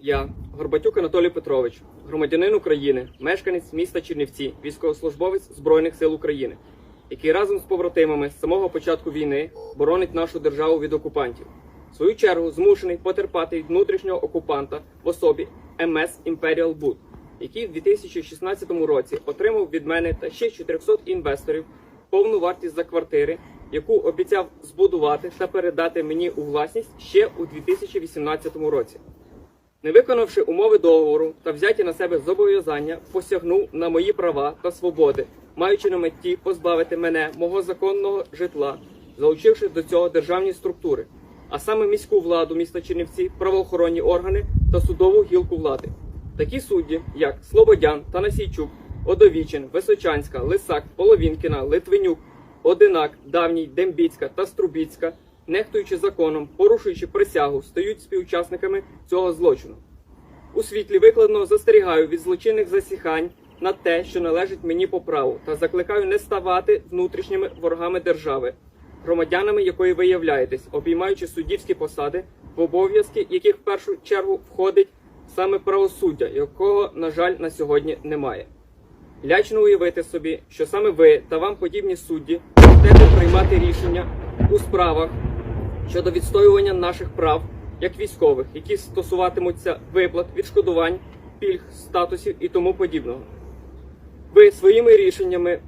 Я, Горбатюк Анатолій Петрович, громадянин України, мешканець міста Чернівці, військовослужбовець Збройних сил України, який разом з побратимами з самого початку війни боронить нашу державу від окупантів. В свою чергу змушений потерпати від внутрішнього окупанта в особі МС Imperial Boot, який в 2016 році отримав від мене та ще 400 інвесторів повну вартість за квартири, яку обіцяв збудувати та передати мені у власність ще у 2018 році. Не виконавши умови договору та взяті на себе зобов'язання, посягнув на мої права та свободи, маючи на меті позбавити мене мого законного житла, залучивши до цього державні структури, а саме міську владу міста Чернівці, правоохоронні органи та судову гілку влади. Такі судді, як Слободян, Танасійчук, Одовічин, Височанська, Лисак, Половінкіна, Литвинюк, Одинак, Давній, Дембіцька та Струбіцька, нехтуючи законом, порушуючи присягу, стають співучасниками цього злочину. У світлі викладеного застерігаю від злочинних засіхань на те, що належить мені по праву, та закликаю не ставати внутрішніми ворогами держави, громадянами якої ви являєтесь, обіймаючи суддівські посади, в обов'язки яких в першу чергу входить саме правосуддя, якого, на жаль, на сьогодні немає. Лячно уявити собі, що саме ви та вам подібні судді будете приймати рішення у справах щодо відстоювання наших прав як військових, які стосуватимуться виплат, відшкодувань, пільг, статусів і тому подібного. Ви своїми рішеннями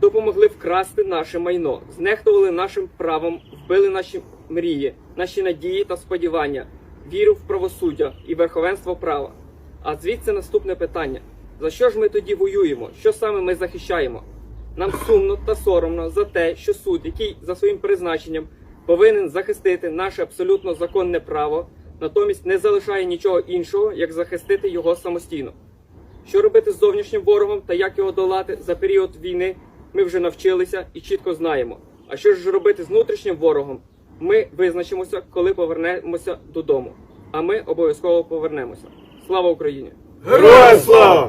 допомогли вкрасти наше майно, знехтували нашим правом, вбили наші мрії, наші надії та сподівання, віру в правосуддя і верховенство права. А звідси наступне питання: за що ж ми тоді воюємо? Що саме ми захищаємо? Нам сумно та соромно за те, що суд, який за своїм призначенням повинен захистити наше абсолютно законне право, натомість не залишає нічого іншого, як захистити його самостійно. Що робити з зовнішнім ворогом та як його долати за період війни, ми вже навчилися і чітко знаємо. А що ж робити з внутрішнім ворогом? Ми визначимося, коли повернемося додому. А ми обов'язково повернемося. Слава Україні! Героям слава!